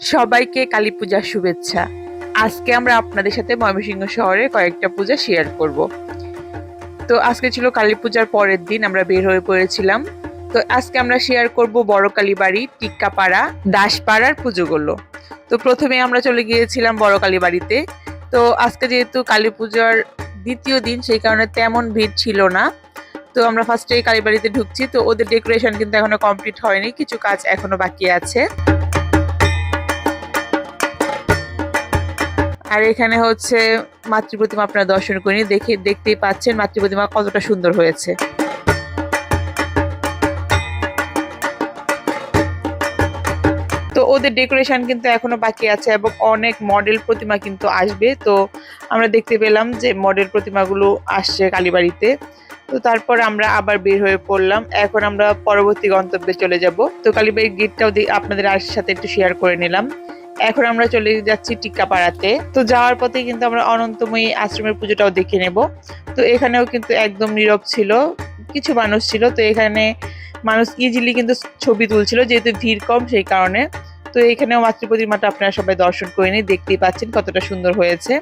সবাইকে কালী পূজার শুভেচ্ছা। আজকে আমরা আপনাদের সাথে ময়মনসিংহ শহরে কয়েকটা পূজা শেয়ার করব। তো আজকে ছিল কালী পূজার পরের দিন, আমরা বের হয়ে পড়েছিলাম। তো আজকে আমরা শেয়ার করব বড় কালীবাড়ি টিক্কাপাড়া, দাসপাড়ার পুজোগুলো। তো প্রথমে আমরা চলে গিয়েছিলাম বড় কালীবাড়িতে তো আজকে যেহেতু কালী পূজার দ্বিতীয় দিন, সেই কারণে তেমন ভিড় ছিল না। তো আমরা ফার্স্টে কালীবাড়িতে ঢুকছি। তো ওদের ডেকোরেশন কিন্তু এখনও কমপ্লিট হয়নি, কিছু কাজ এখনও বাকি আছে। আর এখানে হচ্ছে মাতৃ প্রতিমা আপনারা দর্শন করিনি দেখে দেখতেই পাচ্ছেন মাতৃ প্রতিমা কতটা সুন্দর হয়েছে। তো ওদের ডেকোরেশন কিন্তু এখনও বাকি আছে এবং অনেক মডেল প্রতিমা কিন্তু আসবে। তো আমরা দেখতে পেলাম যে মডেল প্রতিমাগুলো আসছে কালীবাড়িতে। তো তারপর আমরা আবার বের হয়ে পড়লাম। এখন আমরা পরবর্তী গন্তব্যে চলে যাব। তো কালীবাড়ির গেটটাও আপনাদের আর সাথে একটু শেয়ার করে নিলাম। এখন আমরা চলে যাচ্ছি টিক্কাপাড়াতে। তো যাওয়ার পথে কিন্তু আমরা অনন্তময়ী আশ্রমের পুজোটাও দেখে নেব। তো এখানেও কিন্তু একদম নীরব ছিল, কিছু মানুষ ছিল। তো এখানে মানুষ ইজিলি কিন্তু ছবি তুলছিল, যেহেতু ভিড় কম সেই কারণে। তো এখানেও মাতৃ প্রতিমাটা আপনারা সবাই দর্শন করে নিয়ে দেখতেই পাচ্ছেন কতটা সুন্দর হয়েছে।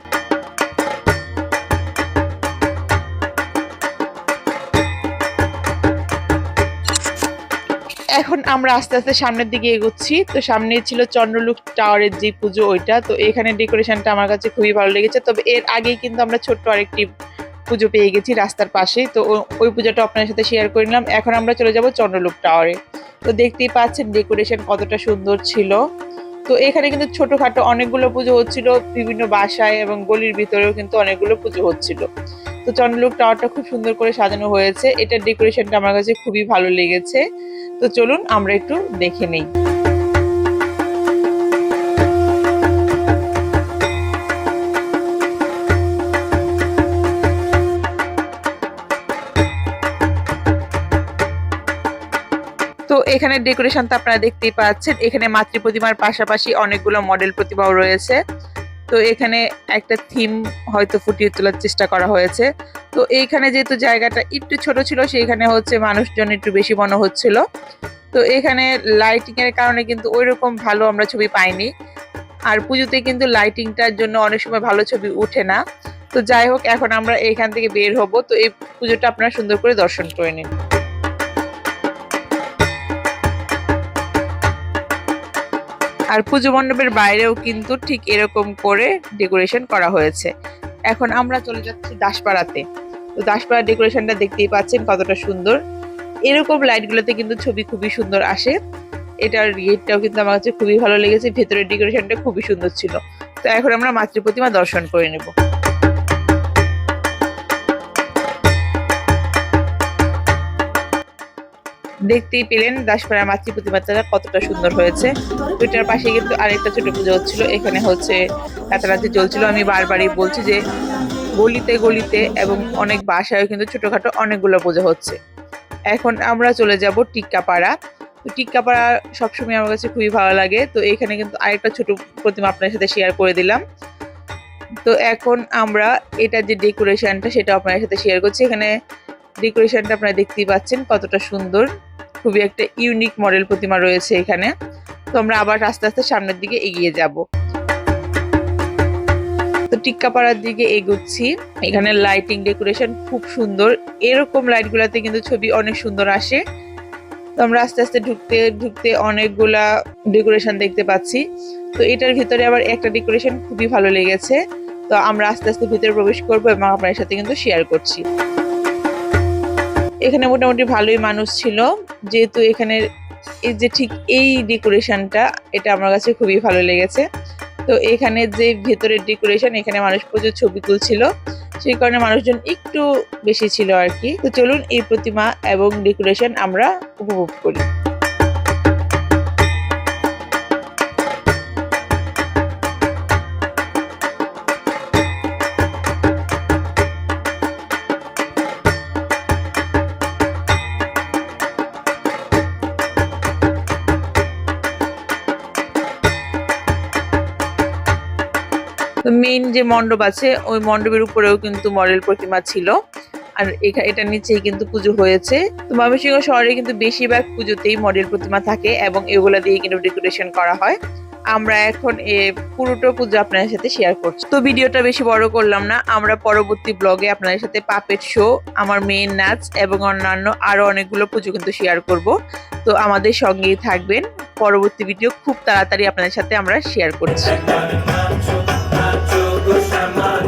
এখন আমরা আস্তে আস্তে সামনের দিকে এগোচ্ছি। তো সামনে ছিল চন্দ্রলুক টাওয়ারের যে পুজো ওইটা। তো এখানে ডেকোরেশনটা আমার কাছে খুবই ভালো লেগেছে। তবে এর আগেই কিন্তু আমরা ছোট্ট আরেকটি পুজো পেয়ে গেছি রাস্তার পাশে। তো ওই পুজোটা আপনার সাথে শেয়ার করে নিলাম। এখন আমরা চলে যাব চন্দ্রলুক টাওয়ারে। তো দেখতেই পাচ্ছেন ডেকোরেশন কতটা সুন্দর ছিল। তো এখানে কিন্তু ছোটখাটো অনেকগুলো পুজো হচ্ছিল। বিভিন্ন বাসায় এবং গলির ভিতরেও কিন্তু অনেকগুলো পুজো হচ্ছিল। তো চন্দ্রলুক টাওয়ারটা খুব সুন্দর করে সাজানো হয়েছে। এটার ডেকোরেশনটা আমার কাছে খুবই ভালো লেগেছে। তো চলুন আমরা একটু দেখে নেই। তো এখানে ডেকোরেশন তো আপনারা দেখতেই পাচ্ছেন। এখানে মাতৃ প্রতিমার পাশাপাশি অনেকগুলো মডেল প্রতিমাও রয়েছে। তো এখানে একটা থিম হয়তো ফুটিয়ে তোলার চেষ্টা করা হয়েছে। তো এইখানে যেহেতু জায়গাটা একটু ছোট ছিল, সেইখানে হচ্ছে মানুষজন একটু বেশি মনে হচ্ছিল। তো এখানে লাইটিং এর কারণে কিন্তু ওইরকম ভালো আমরা ছবি পাইনি। আর পুজোতে কিন্তু লাইটিংটার জন্য অনেক সময় ভালো ছবি উঠে না। তো যাই হোক, এখন আমরা এখান থেকে বের হব। তো এই পুজোটা আপনারা সুন্দর করে দর্শন করে নিন। আর পুজো মণ্ডপের বাইরেও কিন্তু ঠিক এরকম করে ডেকোরেশন করা হয়েছে। এখন আমরা চলে যাচ্ছি দাসপাড়াতে। তো দাসপাড়ার ডেকোরেশনটা দেখতেই পাচ্ছেন কতটা সুন্দর। এরকম লাইটগুলোতে কিন্তু ছবি খুবই সুন্দর আসে। এটার গেটটাও কিন্তু আমার কাছে খুবই ভালো লেগেছে। ভেতরের ডেকোরেশনটা খুবই সুন্দর ছিল। তো এখন আমরা মাতৃ প্রতিমা দর্শন করে নেব। দেখতেই পেলেন দাসপাড়া মাতৃ প্রতিমাটা কতটা সুন্দর হয়েছে। ওইটার পাশে কিন্তু আরেকটা ছোট পুজো হচ্ছিল, এখানে হচ্ছে রাতারাতি চলছিল আমি বারবারই বলছি যে গলিতে গলিতে এবং অনেক বাসায় কিন্তু ছোটখাটো অনেকগুলো পুজো হচ্ছে। এখন আমরা চলে যাব টিক্কাপাড়া। তো টিক্কাপাড়া সবসময় আমার কাছে খুবই ভালো লাগে। তো এখানে কিন্তু আরেকটা ছোট প্রতিমা আপনার সাথে শেয়ার করে দিলাম। তো এখন আমরা এটা যে ডেকোরেশনটা সেটা আপনার সাথে শেয়ার করছি। এখানে ডেকোরেশনটা আপনারা দেখতেই পাচ্ছেন কতটা সুন্দর। খুবই একটা ইউনিক মডেল প্রতিমা রয়েছে এখানে। তো আমরা আবার আস্তে আস্তে সামনের দিকে এগিয়ে যাব। তো টিক্কাপাড়ার দিকে এগুচ্ছি। এখানে লাইটিং ডেকোরেশন খুব সুন্দর। এরকম লাইটগুলোতে কিন্তু ছবি অনেক সুন্দর আসে। তো আমরা আস্তে আস্তে ঢুকতে ঢুকতে অনেকগুলা ডেকোরেশন দেখতে পাচ্ছি। তো এটার ভিতরে আবার একটা ডেকোরেশন খুবই ভালো লেগেছে। তো আমরা আস্তে আস্তে ভিতরে প্রবেশ করব এবং আপনার সাথে কিন্তু শেয়ার করছি। এখানে মোটামুটি ভালোই মানুষ ছিল। যেহেতু এখানে এই যে ঠিক এই ডেকোরেশনটা, এটা আমার কাছে খুবই ভালো লেগেছে। তো এখানে যে ভেতরের ডেকোরেশন, এখানে মানুষ প্রচুর ছবি তুলছিল। সেই কারণে মানুষজন একটু বেশি ছিল আর কি। তো চলুন এই প্রতিমা এবং ডেকোরেশন আমরা উপভোগ করি। মেইন যে মণ্ডপ আছে, ওই মণ্ডপের উপরেও কিন্তু মডেল প্রতিমা ছিল। আর এখা- এটার নিচেই কিন্তু পুজো হয়েছে। তো ময়মনসিংহ শহরে কিন্তু বেশিরভাগ পুজোতেই মডেল প্রতিমা থাকে এবং এগুলা দিয়ে কিন্তু ডেকোরেশন করা হয়। আমরা এখন এ পুরোটা পুজো আপনাদের সাথে শেয়ার করছি। তো ভিডিওটা বেশি বড় করলাম না, আমরা পরবর্তী ব্লগে আপনাদের সাথে পাপেট শো আমার মেয়ের নাচ এবং অন্যান্য আরও অনেকগুলো পুজো কিন্তু শেয়ার করব। তো আমাদের সঙ্গেই থাকবেন। পরবর্তী ভিডিও খুব তাড়াতাড়ি আপনাদের সাথে আমরা শেয়ার করছি। Shama